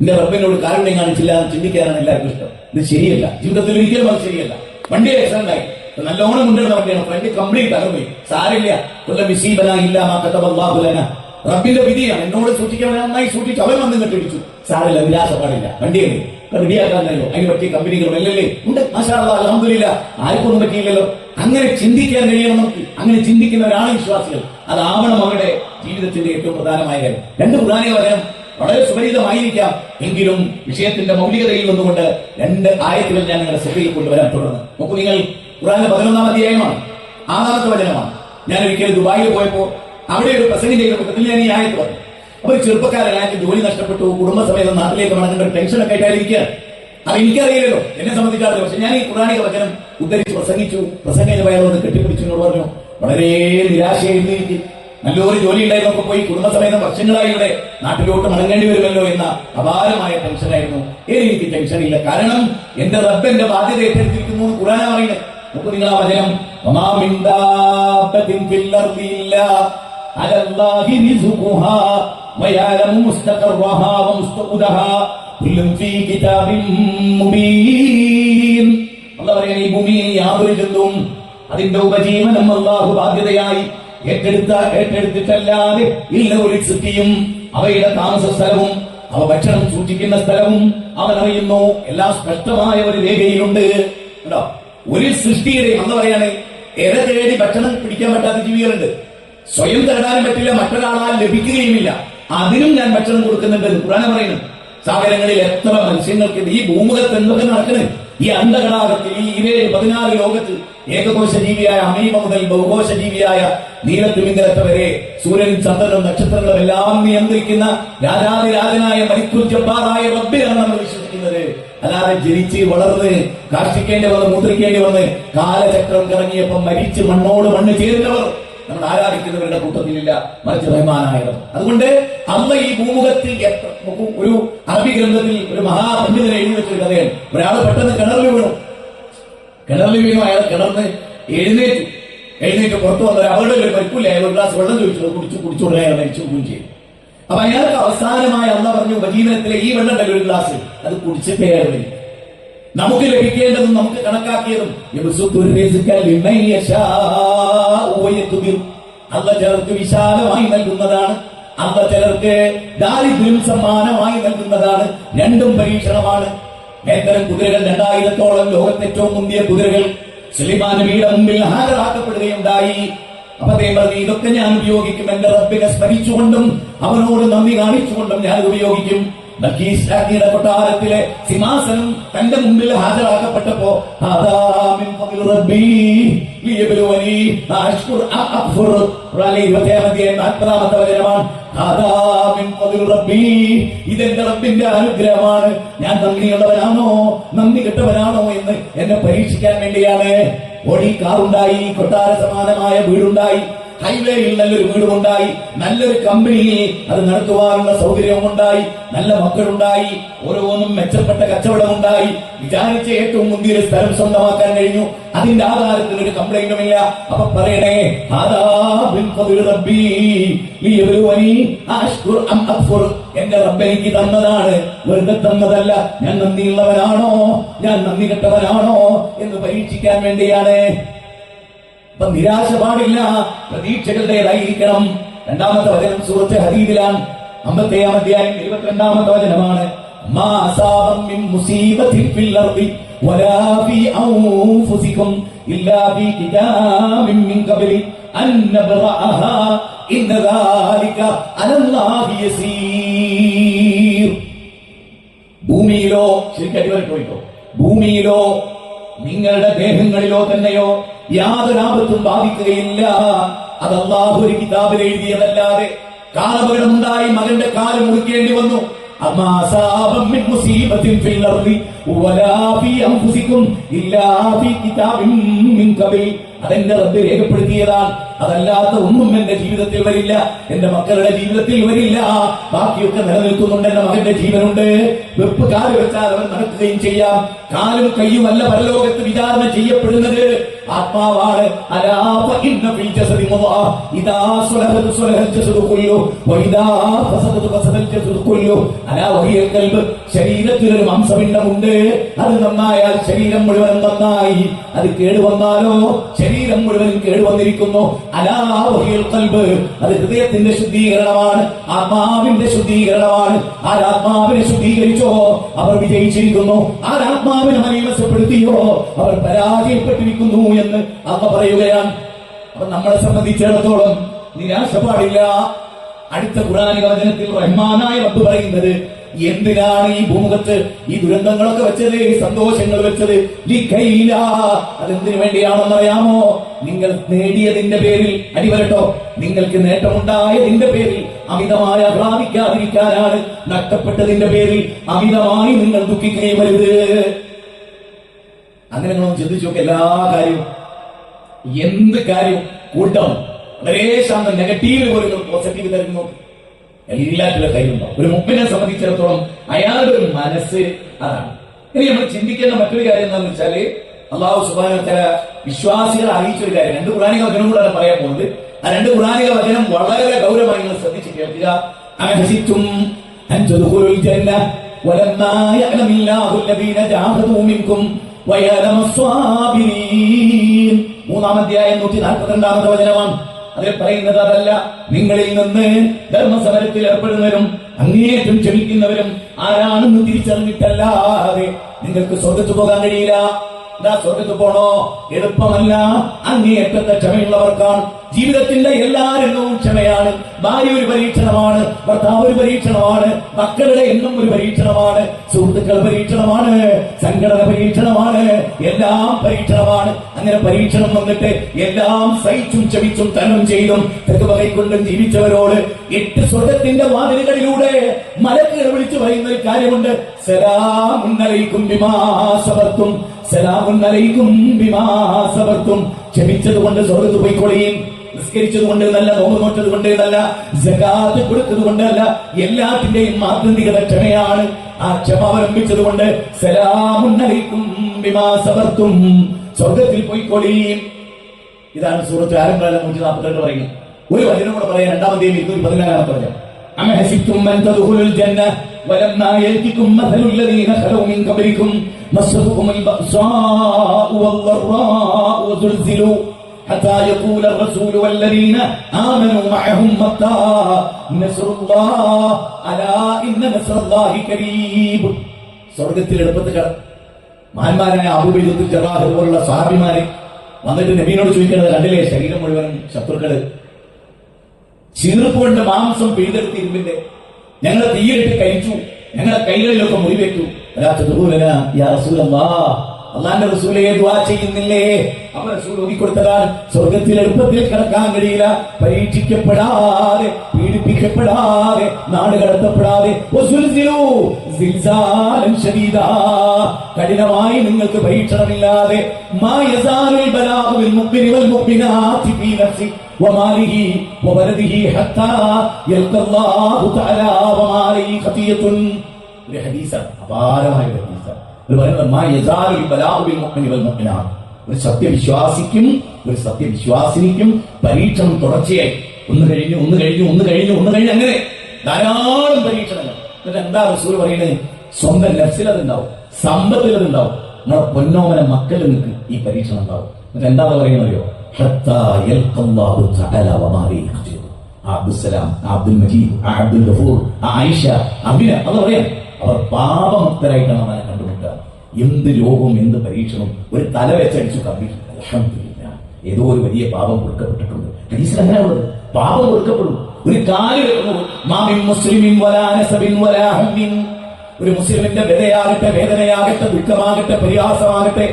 എന്റെ റബ്ബിനോട് കാരുണ്യം കാണിച്ചില്ല എന്ന് ചിന്തിക്കാനാണ് എല്ലാവർക്കും ഇഷ്ടം. ഇത് ശരിയല്ല. ജീവിതത്തിൽ ഒരിക്കലും അത് ശരിയല്ല. വണ്ടി ആക്സിഡന്റ് ആയി. നല്ലോണം കൊണ്ടുവരുന്ന വണ്ടിയാണ്. ഫ്രണ്ട് കംപ്ലീറ്റ് തകർന്നു സാരില്ല കൊല്ല വിസീബന ഇല്ല മാക്കത്തബല്ലാഹുലന റബ്ബിന്റെ വിധിയാണ്. എന്നോട് സൂക്ഷിക്കാൻ നന്നായി സൂക്ഷിച്ചു അവൻ വന്ന് ഇങ്ങോട്ട് ഇടിച്ചു. സാരില്ല വണ്ടി വണ്ടിയല്ലേ റെഡിയാക്കാൻ കഴിയോ അതിന് പറ്റിയ കമ്പനികൾ അല്ലല്ലേ? ഉണ്ട്. അലഹമില്ല ആർക്കൊന്നും പറ്റിയില്ലല്ലോ. അങ്ങനെ ചിന്തിക്കാൻ കഴിയണം നമുക്ക്. അങ്ങനെ ചിന്തിക്കുന്നവരാണ് വിശ്വാസികൾ. അതാവണം അവരുടെ ജീവിതത്തിന്റെ ഏറ്റവും പ്രധാനമായ കാര്യം. രണ്ട് പ്രധാന വചനം വളരെ സുപരിതമായിരിക്കാം എങ്കിലും വിഷയത്തിന്റെ മൗലികതയിൽ നിന്നുകൊണ്ട് രണ്ട് ആയത്തുകൾ ഞാൻ നിങ്ങളുടെ ശ്രദ്ധയിൽ കൊണ്ടുവരാൻ തുടർന്ന്. നോക്കൂ നിങ്ങൾ ഖുറാന്റെ പതിനൊന്നാം അധ്യായമാണ്. ആറാമത്തെ വചനമാണ്. ഞാൻ ഒരിക്കലും ദുബായിൽ പോയപ്പോൾ അവിടെ ഒരു പ്രസംഗം ചെയ്ത കൂട്ടത്തിൽ ഞാൻ ഈ ആയത്ത് പറഞ്ഞു. അപ്പൊ ചെറുപ്പക്കാരൻ ജോലി നഷ്ടപ്പെട്ടു കുടുംബസമേതം നാട്ടിലേക്ക് മടങ്ങേണ്ട ഒരു ടെൻഷനൊക്കെ ആയിട്ടായിരിക്കുക അത് എനിക്കറിയില്ലല്ലോ. എന്നെ സംബന്ധിച്ചാണ് പക്ഷെ ഞാൻ ഈ ഖുറാനിക വചനം ഉദ്ധരിച്ച് പ്രസംഗിച്ചു. പ്രസംഗം പയറൊന്ന് കെട്ടിപ്പിടിച്ചു എന്നോട് പറഞ്ഞു. വളരെ നിരാശയായിരുന്നു എനിക്ക് നല്ലൊരു ജോലി ഉണ്ടായിരുന്നൊക്കെ പോയി കുടുംബസമേതം വർഷങ്ങളായി ഇവിടെ നാട്ടിലോട്ട് മടങ്ങേണ്ടി വരുമല്ലോ എന്ന അപാരമായ ടെൻഷനായിരുന്നു എനിക്ക് ടെൻഷൻ ഇല്ല. കാരണം എന്റെ റബ്ബ് എന്റെ ബാധ്യത ഏറ്റെടുത്തിരിക്കുന്നു എന്ന് പറയുന്നത്. നമുക്ക് നിങ്ങൾ ആ വചനം വമാ الله رزقها ويعلم مستقرها ومستودها كل في كتاب مبين الله هذه ഈ ഭൂമിയിൽ യാതൊരു ജന്തുവും അതിന്റെ ഉപജീവനം അള്ളാഹു ബാധ്യതയായി ഏറ്റെടുത്ത ഏറ്റെടുത്തിട്ടല്ലാതെ ഇല്ല ഒരു സൃഷ്ടിയും അവയുടെ താമസ സ്ഥലവും അവ ഭക്ഷണം സൂക്ഷിക്കുന്ന സ്ഥലവും അവൻ അറിയുന്നു എല്ലാം സ്പഷ്ടമായ ഒരു രേഖയിലുണ്ട്. കേട്ടോ ഒരു സൃഷ്ടിയുടെ എന്ന് പറയാണ് ഇര തേടി ഭക്ഷണം പിടിക്കാൻ പറ്റാത്ത ജീവികളുണ്ട്. സ്വയം തേടാനും പറ്റില്ല മറ്റൊരാളാൽ ലഭിക്കുകയുമില്ല. അതിനും ഞാൻ ഭക്ഷണം കൊടുക്കുന്നുണ്ട് ഖുറാന പറയുന്നു. സാഗരങ്ങളിൽ എത്ര മത്സ്യങ്ങൾക്ക് ഈ ഭൂമുഖത്ത് എന്തൊക്കെ നടക്കുന്നത് ഈ അന്ധകടാകത്തിൽ ഈ ഇരേ പതിനാല് ലോകത്ത് ഏകകോശ ജീവിയായ അമീമ മുതൽ ബഹുകോശ ജീവിയായ നീലത്തിമിങ്കലത്തെ വരെ സൂര്യൻ ചന്ദ്രനും നക്ഷത്രങ്ങളും എല്ലാം നിയന്ത്രിക്കുന്ന രാജാതിരാജനായ മരിക്കുൽ ജബ്ബാറായ റബ്ബിലാണ് നമ്മൾ വിശ്വസിക്കുന്നത്. അല്ലാതെ ജനിച്ച് വളർന്ന് കാർഷിക്കേണ്ടി വന്ന് മുദ്രിക്കേണ്ടി വന്ന് കാലചക്രം കറങ്ങിയപ്പോൾ മരിച്ച് മണ്ണോട് മണ്ണ് ചേരുന്നവർ നമ്മൾ ആരാധിക്കുന്നവരുടെ കൂട്ടത്തിലില്ല മറിച്ച് റഹ്മാനായവർ അതുകൊണ്ട് അമ്മ ഈ ഭൂമുഖത്തിൽ ഒരു അറബി ഗ്രന്ഥത്തിൽ ഒരു മഹാപണ്ഡിതനെ എഴുതി വെച്ചൊരു കഥയാണ്. ഒരാൾ പെട്ടെന്ന് കിണറിൽ വീണു. കിണറിൽ വീണു അയാൾ കിണർന്ന് എഴുന്നേറ്റു. എഴുന്നേറ്റ് പുറത്തു വന്ന അവരുടെ ഒരു പരിപ്പില്ല? അയാൾ ഒരു ഗ്ലാസ് വെള്ളം ചോദിച്ചു കുടിച്ചു കുടിച്ചുകൊണ്ട് അയാൾ മരിച്ചു പോവുകയും ചെയ്യും അപ്പൊ അയാൾക്ക് അവസാനമായി അമ്മ പറഞ്ഞു ഉപജീവനത്തിലെ ഈ വെള്ളം ഒരു ഗ്ലാസ്. അത് കുടിച്ചിട്ടേ അയാൾ നമുക്ക് ലഭിക്കേണ്ടതും നമുക്ക് കണക്കാക്കിയതും. അല്ല ചിലർക്ക് വിശാലമായി നൽകുന്നതാണ്. അല്ല ചിലർക്ക് ദാരിദ്ര്യം സമ്മാനമായി നൽകുന്നതാണ്. രണ്ടും പരീക്ഷണമാണ്. മേത്തരം കുതിരകൾ രണ്ടായിരത്തോളം ലോകത്തെ ഏറ്റവും മുന്തിയ കുതിരകൾ സുലിമാൻ നബിയുടെ മുമ്പിൽ ഹാജരാക്കപ്പെടുകയുണ്ടായി. അപ്പൊ പറഞ്ഞു ഇതൊക്കെ ഞാൻ ഉപയോഗിക്കും. എന്റെ റബ്ബിനെ സ്മരിച്ചുകൊണ്ടും അവനോട് നന്ദി കാണിച്ചുകൊണ്ടും ഞാൻ ഉപയോഗിക്കും. രാജ്ഞിയുടെ കൊട്ടാരത്തിലെ സിംഹാസനം തന്റെ മുമ്പിൽ ഹാജരാക്കപ്പെട്ടപ്പോ അനുഗ്രഹമാണ്. ഞാൻ നന്ദിയുള്ളവനാണോ? നന്ദി കെട്ടവനാണോ എന്ന് എന്നെ പരീക്ഷിക്കാൻ വേണ്ടിയാണ്. ഓടി കാറുണ്ടായി കൊട്ടാര സമാനമായ വീടുണ്ടായി. ഹൈവേയിൽ നല്ലൊരു വീടുമുണ്ടായി നല്ലൊരു കമ്പനിയിൽ അത് നടത്തുവാനുള്ള സൗകര്യമുണ്ടായി നല്ല മക്കളുണ്ടായി ഓരോന്നും മെച്ചപ്പെട്ട കച്ചവടമുണ്ടായി. വിചാരിച്ച ഏറ്റവും മുന്തിയ സ്ഥലം സ്വന്തമാക്കാൻ കഴിഞ്ഞു. അതിന്റെ ആധാരത്തിൽ ഒരു കംപ്ലൈന്റും ഇല്ല അപ്പൊ പറയണേ എന്റെ റബ്ബ് എനിക്ക് തന്നതാണ്. വെറുതെ തന്നതല്ല. ഞാൻ നന്ദിയുള്ളവനാണോ? ഞാൻ നന്ദി കെട്ടവനാണോ? എന്ന് പരീക്ഷിക്കാൻ വേണ്ടിയാണ്. അപ്പൊ നിരാശ പാടില്ല. പ്രതീക്ഷകളുടേതായിരിക്കണം രണ്ടാമത്തെ വചനം സുഹൃത്ത് ഹദീദിലാണ്. അമ്പത്തേഴാം അധ്യായം ഇരുപത്തിരണ്ടാമത്തെ വചനമാണ്. ഭൂമിയിലോ ശരിക്കും അടിവരട്ട് ഭൂമിയിലോ നിങ്ങളുടെ ദേഹങ്ങളിലോ തന്നെയോ യാതൊരു ആപത്തും ബാധിക്കുകയില്ല. അത് അള്ളാഹു ഒരു കിതാബിൽ എഴുതിയതല്ലാതെ കാലപകടമുണ്ടായി മകന്റെ കാൽ മുറിക്കേണ്ടി വന്നു. അതെന്റെ റബ്ബ് രേഖപ്പെടുത്തിയതാണ്. അതല്ലാത്ത ഒന്നും എന്റെ ജീവിതത്തിൽ വരില്ല. എന്റെ മക്കളുടെ ജീവിതത്തിൽ വരില്ല. ബാക്കിയൊക്കെ നിലനിൽക്കുന്നുണ്ട്. എന്റെ മകന്റെ ജീവനുണ്ട്. വെപ്പ് കാൽ വെച്ചാൽ അവൻ നടക്കുകയും ചെയ്യാം. കാലും കയ്യും അല്ല പരലോകത്ത് വിചാരണ ചെയ്യപ്പെടുന്നത്. ആത്മാവാണ് അലാ ഒരു മാംസപിണ്ഡമുണ്ട്. അത് നന്നായാൽ ശരീരം മുഴുവൻ നന്നായി. അത് കേടുവന്നാലോ ശരീരം മുഴുവൻ കേടുവന്നിരിക്കുന്നു അലാ വഹിയൽ കൽബ് അത് ഹൃദയത്തിന്റെ ശുദ്ധീകരണമാണ്. ആത്മാവിന്റെ ശുദ്ധീകരണമാണ്. ആരാത്മാവിനെ ശുദ്ധീകരിച്ചോ? അവർ വിജയിച്ചിരിക്കുന്നു. ആരാത്മാവിനെ മനീമസപ്പെടുത്തിയോ അവർ പരാജയപ്പെട്ടിരിക്കുന്നു എന്ന് അമ്മ പറയുകയാണ്. അപ്പൊ നമ്മളെ സംബന്ധിച്ചിടത്തോളം നിരാശ പാടില്ല അടുത്ത ഖുറാനിക വചനത്തിൽ റഹ്മാനായ റബ്ബ് പറയുന്നത് എന്തിനാണ് ഈ ഭൂമുഖത്ത് ഈ ദുരന്തങ്ങളൊക്കെ വെച്ചത് ഈ സന്തോഷങ്ങൾ വെച്ചത്? അതെന്തിനു വേണ്ടിയാണെന്നറിയാമോ? നിങ്ങൾ നേടിയതിന്റെ പേരിൽ അടിവരട്ടോ. നിങ്ങൾക്ക് നേട്ടമുണ്ടായതിന്റെ പേരിൽ അമിതമായി ആഹ്ലാദിക്കാതിരിക്കാനാണ് നഷ്ടപ്പെട്ടതിന്റെ പേരിൽ അമിതമായി നിങ്ങൾ ദുഃഖിക്കുകയും വരുത് അങ്ങനെ നിങ്ങളൊന്ന് ചിന്തിച്ചു നോക്കി എല്ലാ കാര്യവും. എന്ത് കാര്യവും കൂട്ടം. വളരെ ശാന്തം. നെഗറ്റീവിൽ പോലും പോസിറ്റീവ് തരുന്നു എല്ലാത്തിലും കയ്യിലുണ്ടാവും ഒരു മുമ്പിനെ സംബന്ധിച്ചിടത്തോളം അയാളുടെ ഒരു മനസ്സ് അതാണ് ഇനി നമ്മൾ ചിന്തിക്കേണ്ട മറ്റൊരു കാര്യം എന്താണെന്ന് വെച്ചാല് അള്ളാഹു സുബാന വിശ്വാസികളെ അറിയിച്ച ഒരു കാര്യം രണ്ട് ഖുറാനിക വചനം കൂടാണ് പറയാൻ പോകുന്നത് ആ രണ്ട് ഖുറാനിക വചനം വളരെ ഗൗരവമായി നിങ്ങൾ ശ്രദ്ധിച്ച് കേൾക്കുക അമഹസിത്തും അൻ തദ്ഖുലുൽ ജന്ന ولما يعلم الله الذين جاهدوا منكم ويعلم الصابرين മൂന്നാം അധ്യായം നൂറ്റി നാൽപ്പത്തിരണ്ടാമത്തെ വചനമാണ് അതിൽ പറയുന്നത് അതല്ല. നിങ്ങളിൽ നിന്ന് ധർമ്മസമരത്തിൽ ഏർപ്പെടുന്നവരും അങ്ങേയറ്റം ക്ഷമിക്കുന്നവരും ആരാണെന്ന് തിരിച്ചറിഞ്ഞിട്ടല്ലാതെ നിങ്ങൾക്ക് സ്വർഗത്ത് പോകാൻ കഴിയില്ല. എന്താ സ്വർഗത്ത് പോണോ? എളുപ്പമല്ല. അങ്ങേയറ്റത്തെ ക്ഷമയുള്ളവർക്കാണ് ജീവിതത്തിന്റെ എല്ലാ രംഗവും ക്ഷമയാണ്. ഭാര്യ ഒരു പരീക്ഷണമാണ് ഭർത്താവ് ഒരു പരീക്ഷണമാണ് മക്കളുടെ എണ്ണം ഒരു പരീക്ഷണമാണ് സുഹൃത്തുക്കൾ പരീക്ഷണമാണ് സംഘടന പരീക്ഷണമാണ് എല്ലാം പരീക്ഷണമാണ്. അങ്ങനെ പരീക്ഷണം വന്നിട്ട് എല്ലാം സഹിച്ചും ക്ഷമിച്ചും തരണം ചെയ്തും തെക്കുവകൈക്കൊണ്ടും ജീവിച്ചവരോട് എട്ട് സ്വർഗത്തിന്റെ വാതിലുകളിലൂടെ മലക്കുകൾ വിളിച്ചു പറയുന്ന ഒരു കാര്യമുണ്ട്. സലാമുന്നലയിക്കും വിമാസവർത്തും സലാമുന്നലയിക്കും വിമാസവർത്തും ക്ഷമിച്ചത് കൊണ്ട് സ്വർഗത്ത് പോയിക്കൊള്ളുകയും നിസ്കരിച്ചത് കൊണ്ട് നല്ല നോമ്പ് നോറ്റത് കൊണ്ട് നല്ല ജകാത്ത് കൊടുത്തത് കൊണ്ടല്ല എല്ലാത്തിന്റെയും ആത്യന്തികത ക്ഷമയാണ് ആ ക്ഷമ അവലംബിച്ചത് കൊണ്ട് സലാമുന്നലൈക്കും വിമാസവർത്തും സ്വർഗത്തിൽ പോയിക്കൊള്ളിയും ഇതാണ് സൂറത്ത് ആരംഭം നൂറ്റി നാൽപ്പത്തിരണ്ട് പറയുന്നത് ഒരു വചനം കൂടെ പറയാം രണ്ടാമത്തെയും ഇരുന്നൂറ്റി പതിനാലാമത്തെ വചനം أم حسبتم أن تدخلوا الجنة ولما يأتكم مثل الذين خلوا من قبلكم مستهم البأساء والضراء وزلزلوا حتى يقول الرسول والذين آمنوا معهم متى نصر الله ألا إن نصر الله قريب സ്വർഗത്തിൽ എളുപ്പത്തിൽ കട മഹാന്മാരായ അബുബൈദുൽ ജറാഹ് പോലുള്ള സഹാബിമാരെ വന്നിട്ട് നബീനോട് ചോദിക്കുന്നത് കണ്ടില്ലേ ശരീരം മുഴുവനും ശത്രുക്കള് ചീർപ്പ് കൊണ്ട് മാംസം പിഴുതെടുത്ത് ഇരുമ്പിന്റെ ഞങ്ങൾ തീയിലിട്ട് കഴിച്ചു ഞങ്ങളെ കൈകളിലൊക്കെ മുറിവേറ്റു അള്ളാന്റെ റസൂലെ ദുആ ചെയ്യുന്നില്ലേ അപ്പൊ റസൂൽ ഓതിക്കൊടുത്തതാണ് സ്വർഗത്തിൽ എളുപ്പത്തിൽ കിടക്കാൻ കഴിയില്ല പരീക്ഷിക്കപ്പെടാതെ പീഡിപ്പിക്കപ്പെടാതെ നാട് കടത്തപ്പെടാതെ വസുൽസിലൂ സിൽസാലൻ ശദീദാ. കഠിനമായി നിങ്ങൾക്ക് പരീക്ഷണമില്ലാതെ മാ യസാലുൽ ബലാഉ ബിൽ മുഅ്മിനി വൽ മുഅ്മിനാത്തി ഫീ നഫ്സി وماله وولده حتى يلقى الله تعالى وما عليه خطية ഒരു ഹദീസാണ് അപാരമായ ഒരു ഹദീസാണ് ഒരു സത്യവിശ്വാസിക്കും ഒരു സത്യവിശ്വാസിനിക്കും പരീക്ഷണം തുടർച്ചയായി. ഒന്ന് കഴിഞ്ഞു ഒന്ന് കഴിഞ്ഞു ഒന്ന് കഴിഞ്ഞു ഒന്ന് കഴിഞ്ഞു അങ്ങനെ. ധാരാളം പരീക്ഷണങ്ങൾ. എന്നിട്ട് എന്താ റസൂർ പറയുന്നത്? സ്വന്തം ലഫ്സിൽ അതുണ്ടാവും സമ്പത്തിൽ അതുണ്ടാവും നിങ്ങളെ പൊന്നോമന മക്കളിൽ നിൽക്ക് ഈ പരീക്ഷണം ഉണ്ടാവും. എന്നിട്ട് എന്താ പറയുന്നറിയോ അബ്ദുൽ സലാം അബ്ദുൽ മജീദ് അബ്ദുൽ ഗഫൂർ ആയിഷ അബിന അത് പറയാം. അവർ പാപമുക്തരായിട്ടാണ് അവനെ കണ്ടുമുട്ടുക. എന്ത് രോഗവും എന്ത് പരീക്ഷണവും ഒരു തല വെച്ചടിച്ചു അൽഹംദുലില്ലാ. ഏതോ ഒരു വലിയ പാപം കൊടുക്കപ്പെട്ടിട്ടുണ്ട് ഹദീസിൽ അങ്ങനെയുള്ളത്. പാപം കൊടുക്കപ്പെടും ഒരു കാൽ ഒരു മുസ്ലിമിന്റെ വിലയാകട്ടെ വേദനയാകട്ടെ ദുഃഖമാകട്ടെ പരിഹാസമാകട്ടെ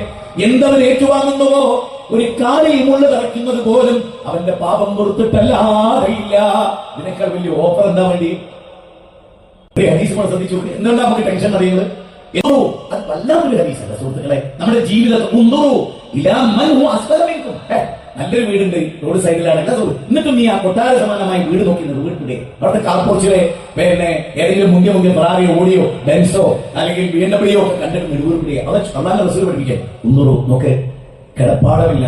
എന്തവൻ ഏറ്റുവാങ്ങുന്നുവോ? ഒരു കാലിൽ മുള്ള തറയ്ക്കുന്നത് പോലും അവന്റെ പാപം പൊറുത്തിട്ടല്ലാതെയില്ല ഇതിനേക്കാൾ വലിയ ഓഫർ എന്താ വേണ്ടി? നമ്മുടെ ജീവിതത്തിൽ നല്ലൊരു വീടുണ്ട് റോഡ് സൈഡിലാണ്. എന്നിട്ടും നീ ആ കൊട്ടാര സമാനമായ വീട് നോക്കി വീട്ടിലെ അവിടുത്തെ കാർപോർച്ചിലെ പിന്നെ ഏതെങ്കിലും മുങ്ങിയ മുങ്ങിയ ഫെറാറിയോ ഓടിയോ ബെൻസോ അല്ലെങ്കിൽ ബി എൻ ഡബ്ല്യൂ ഒക്കെ കണ്ടിട്ട് അവിടെ അള്ളാന്റെ റസൂൽ പഠിപ്പിക്കാൻ. ഒന്നൂറു നോക്ക്. കിടപ്പാടമില്ല.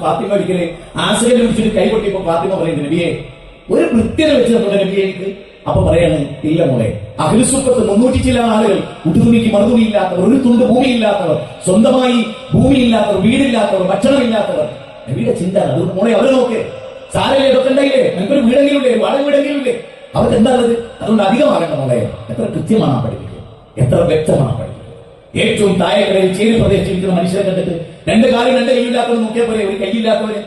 ഫാത്തിമ ഒരിക്കലെ ആസിനെ വിളിച്ചിട്ട് കൈകൊട്ടിയപ്പോ ഫാത്തിമ പറയുന്നത് നബിയെ ഒരു വൃത്തിയെ വെച്ച് നമ്മുടെ നബിയെ അപ്പൊ പറയാണ് ഇല്ല മോളെ അഖിലുസുപ്പത്ത് മുന്നൂറ്റി ചില ആളുകൾ ഉടുതുണിക്ക് മറുതുണിയില്ലാത്തവർ ഒരു തുണ്ട് ഭൂമി ഭൂമിയില്ലാത്തവർ സ്വന്തമായി ഭൂമി ഭൂമിയില്ലാത്തവർ വീടില്ലാത്തവർ ഭക്ഷണമില്ലാത്തവർ. നബിയുടെ ചിന്ത? അത് മോളെ അവരെ നോക്ക്. സാരല്ലേ ഇതൊക്കെ ഉണ്ടായില്ലേ നിങ്ങൾക്കൊരു വീടെങ്കിലും ഇല്ലേ വാടക വീടെങ്കിലുണ്ടേ അവർക്ക് എന്താണത് അതുകൊണ്ട് അധികമാകണ്ട മോളെ. എത്ര കൃത്യമാണ് പഠിപ്പിക്കുക എത്ര വ്യക്തമാണ് പഠിപ്പിക്കുക ഏറ്റവും കടയിൽ ചേരി പ്രദേശിച്ചിരിക്കുന്ന മനുഷ്യരെ കണ്ടിട്ട് രണ്ട് കാര്യം രണ്ട് കൈയില്ലാത്തവർ നോക്കിയാൽ പോലെ ഒരു കൈയില്ലാത്തവര്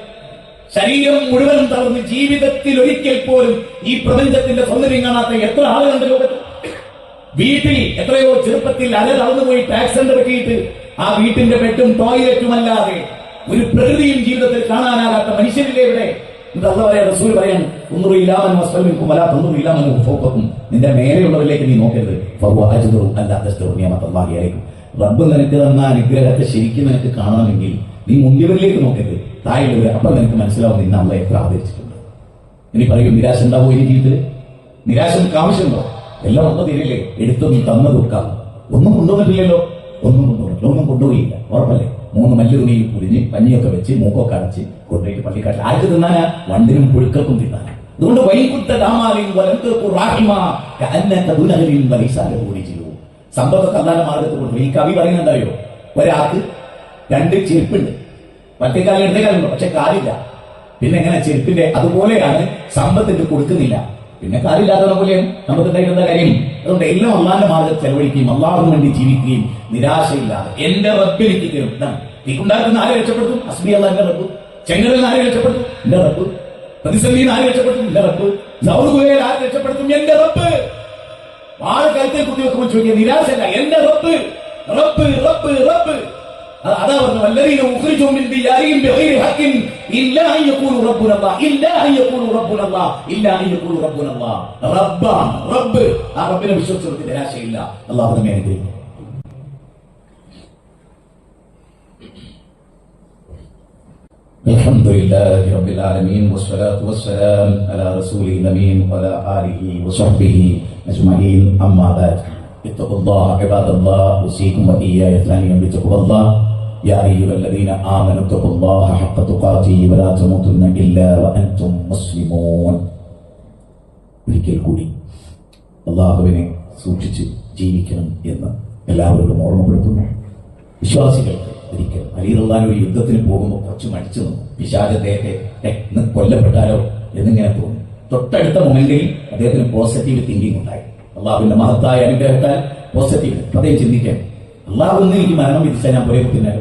ശരീരം മുഴുവൻ തളർന്ന് ജീവിതത്തിൽ ഒരിക്കൽ പോലും ഈ പ്രപഞ്ചത്തിന്റെ സൗന്ദര്യം കാണാത്ത എത്ര ആളുകളുണ്ട് ലോകത്ത്. വീട്ടിൽ എത്രയോ ചെറുപ്പത്തിൽ അല തളർന്നു പോയി ആക്സിഡന്റ് പറ്റിയിട്ട് ആ വീട്ടിന്റെ ബെഡും ടോയ്ലറ്റും അല്ലാതെ ഒരു പ്രകൃതിയും ജീവിതത്തിൽ കാണാനാകാത്ത മനുഷ്യരില്ലേ ഇവിടെ? റസൂൽ നിന്റെ മേലെയുള്ളവരിലേക്ക് നീ നോക്കരുത്. റബ്ബ് നിനക്ക് തന്ന അനുഗ്രഹത്തെ ശരിക്കും നിനക്ക് കാണണമെങ്കിൽ നീ മുന്തിയവരിലേക്ക് നോക്കരുത്. താഴെ അപ്പൊ നിനക്ക് മനസ്സിലാവും ഇന്ന് അമ്മയെ ആദരിച്ചിട്ടുണ്ട്. ഇനി പറയും നിരാശ ഉണ്ടാവോ ഈ ജീവിതത്തിൽ നിരാശ ആവശ്യമുണ്ടോ? എല്ലാം ഒന്നും തീരില്ലേ? തന്നു കൊടുക്കാം ഒന്നും കൊണ്ടുവന്നിട്ടില്ലല്ലോ. ഒന്നും കൊണ്ടുവന്നിട്ടില്ല. ഒന്നും കൊണ്ടുപോയില്ല. ഉറപ്പല്ലേ? മൂന്ന് മല്ല് തുണിയിൽ പൊതിഞ്ഞ് പഞ്ഞിയൊക്കെ വെച്ച് മൂക്കൊക്കെ അടച്ച് കൊണ്ടുപോയിട്ട് പള്ളിക്കാട്ടിൽ ആർക്ക് തിന്നാനാ? വണ്ടിനും പുഴുക്കൾക്കും തിന്നാനാ. അതുകൊണ്ട് കൂടി ചെയ്യൂ സമ്പത്തൊക്കെ അല്ലാതെ മാർഗത്തിൽ കൊണ്ട് ഈ കവി പറയുന്നുണ്ടായോ ഒരാൾക്ക് രണ്ട് ചെരുപ്പുണ്ട്. മറ്റേ കാലം ഇടത്തെ കാലം പക്ഷെ കാലില്ല പിന്നെ എങ്ങനെ ചെരുപ്പിന്റെ അതുപോലെയാണ് സമ്പത്തിന്റെ കൊടുക്കുന്നില്ല. പിന്നെ കാലില്ലാത്തവരെ പോലെയും നമുക്ക് ഉണ്ടായിരുന്ന കാര്യം? അതുകൊണ്ട് എല്ലാം അള്ളാന്റെ മാർഗം ചെലവഴിക്കുകയും അള്ളാഹിന് വേണ്ടി ജീവിക്കുകയും നിരാശയില്ലാതെ എന്റെ റബ്ബിലേക്ക് എനിക്ക് നീക്കുണ്ടാക്കുന്ന ആരെ രക്ഷപ്പെടുത്തും? അസ്മി അല്ല എന്റെ റബ്ബ്. ചെങ്ങലിൽ ആരെ രക്ഷപ്പെടുത്തും? എന്റെ റബ്ബ്. പ്രതിസന്ധിയിൽ ആരെ രക്ഷപ്പെടുത്തും? എന്റെ റബ്ബ്. സൗദുബയിൽ ആരെ രക്ഷപ്പെടുത്തും? എന്റെ റബ്ബ്. വാഴ കുത്തി വെക്കുമ്പോൾ ചോദിക്കുക നിരാശയില്ല എന്റെ റബ്ബ്. റബ്ബ് റബ്ബ് റബ്ബ്. അത് അതാ പറഞ്ഞു വല്ലതീന ഉഖ്രിജു മിൻ ദിയാരിഹിം ബിഗൈരി ഹഖിൻ ഇല്ലാ അൻ യഖൂലു റബ്ബുന അല്ലാഹ് ഇല്ലാ അൻ യഖൂലു റബ്ബുന അല്ലാഹ് ഇല്ലാ അൻ യഖൂലു റബ്ബുന അല്ലാഹ് റബ്ബാണ് റബ്ബ് ആ റബ്ബിനെ വിശ്വസിച്ചവർക്ക് നിരാശയില്ല അല്ലാഹു നമ്മെ അനുഗ്രഹിക്കും الحمد لله رب العالمين والصلاة والسلام على رسوله الأمين وعلى آله وصحبه أجمعين أما بعد اتقوا الله عباد الله أوصيكم وإياي ثانيا بتقوى الله يا أيها الذين آمنوا اتقوا الله حق تقاته ولا تموتن إلا وأنتم مسلمون ഒരിക്കൽ കൂടി അള്ളാഹുവിനെ സൂക്ഷിച്ച് ജീവിക്കണം എന്ന് എല്ലാവരോടും ഓർമ്മപ്പെടുത്തുന്നു വിശ്വാസികൾക്ക് ഒരിക്കലും അലിറുള്ളാൻ ഒരു യുദ്ധത്തിന് പോകുമ്പോൾ കുറച്ച് മടിച്ചു നിന്നു പിശാജ് അദ്ദേഹത്തെ "ഏ, ഇന്ന് കൊല്ലപ്പെട്ടാലോ എന്നിങ്ങനെ തോന്നി തൊട്ടടുത്ത മൊമെന്റിൽ അദ്ദേഹത്തിന് പോസിറ്റീവ് തിങ്കിങ് ഉണ്ടായി അള്ളാഹുവിന്റെ മഹത്തായ അനുഗ്രഹത്താൽ പോസിറ്റീവ് അദ്ദേഹം ചിന്തിക്കാൻ അള്ളാഹു ഒന്ന് എനിക്ക് മരണം വിധിച്ചാൽ ഞാൻ പുറകെ പിന്നാലെ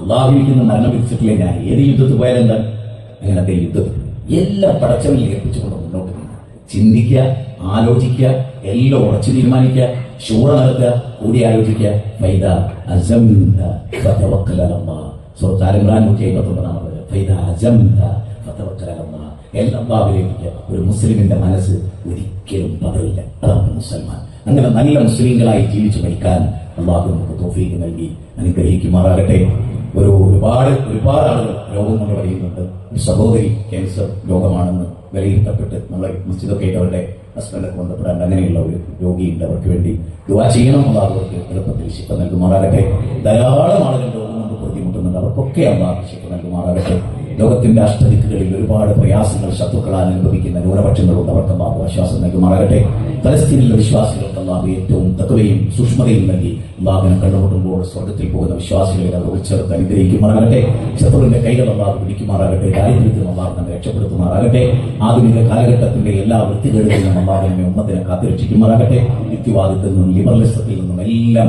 വരും അള്ളാഹു മരണം വിധിച്ചിട്ടില്ല ഞാൻ ഏത് യുദ്ധത്തിൽ പോയാലുണ്ട് അങ്ങനത്തെ യുദ്ധത്തിൽ എല്ലാ പടച്ചവനും ഏൽപ്പിച്ചുകൊണ്ട് മുന്നോട്ട് നീങ്ങുക. ചിന്തിക്കുക ആലോചിക്കുക എല്ലാം ഉറച്ചു തീരുമാനിക്കുക ശൂറ നടത്തുക കൂടി ആലോചിക്കുക. ഫൈദ. എല്ലാം ഒരു മുസ്ലിമിന്റെ മനസ്സ് ഒരിക്കലും പതറില്ല. അതാണ് മുസൽമാൻ. അങ്ങനെ നല്ല മുസ്ലിങ്ങളായി ജീവിച്ചു മരിക്കാൻ അള്ളാഹു നമുക്ക് തോഫീക്ക് നൽകി അനുഗ്രഹിക്കുമാറാകട്ടെ. ഒരു ഒരുപാട് ഒരുപാട് ആളുകൾ രോഗം കൊണ്ട് പറയുന്നുണ്ട് ഒരു സഹോദരി ക്യാൻസർ രോഗമാണെന്ന് വിലയിരുത്തപ്പെട്ട് നമ്മളെ മസ്ജിദൊക്കെ ആയിട്ട് അവരുടെ ഹസ്ബൻഡൊക്കെ ബന്ധപ്പെടാൻ അങ്ങനെയുള്ള ഒരു രോഗിയുണ്ട്. അവർക്ക് വേണ്ടി ദുവാ ചെയ്യണം എന്നുള്ള അവർക്ക് എളുപ്പത്തിൽ ശിക്ഷ നൽകുമാറാകട്ടെ. ധാരാളം ആളുകൾ രോഗം കൊണ്ട് ബുദ്ധിമുട്ടുന്നുണ്ട്. അവർക്കൊക്കെ അള്ളാഹു ശിക്ഷ നൽകുമാറാകട്ടെ. ലോകത്തിന്റെ അഷ്ടദിക്കുകളിൽ ഒരുപാട് പ്രയാസങ്ങൾ ശത്രുക്കളാൽ അനുഭവിക്കുന്ന ന്യൂനപക്ഷങ്ങളുണ്ട്. അവർക്ക് ആശ്വാസം നൽകുമാറാകട്ടെ. ഫലസ്തീനിലെ വിശ്വാസികൾക്ക് അള്ളാഹു ഏറ്റവും തത്വയും സൂക്ഷ്മതയും നൽകി. അള്ളാഹുവിനെ കണ്ടുമുട്ടുമ്പോൾ സ്വർഗത്തിൽ പോകുന്ന വിശ്വാസികളെ അത് ഉൾച്ചേർത്ത് അനുഗ്രഹിക്കുമാറാകട്ടെ. ശത്രുവിന്റെ കൈകൾ അള്ളാഹു പിടിക്കുമാറാകട്ടെ. ദാരിദ്ര്യത്തിൽ അള്ളാഹു നമ്മെ രക്ഷപ്പെടുത്തുമാറാകട്ടെ. ആധുനിക കാലഘട്ടത്തിന്റെ എല്ലാ വൃത്തികേടുകളിലും അള്ളാഹു ഉമ്മത്തിനെ കാത്തിരക്ഷിക്കുമാറാകട്ടെ. യുക്തിവാദത്തിൽ നിന്നും ലിബറലിസത്തിൽ നിന്നും എല്ലാം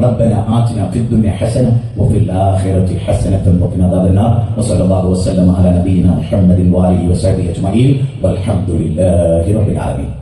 ربنا آتنا في الدنيا حسنة وفي الآخرة حسنة وقنا عذاب النار. وصلى الله وسلم على نبينا محمد وآله وصحبه أجمعين. والحمد لله رب العالمين.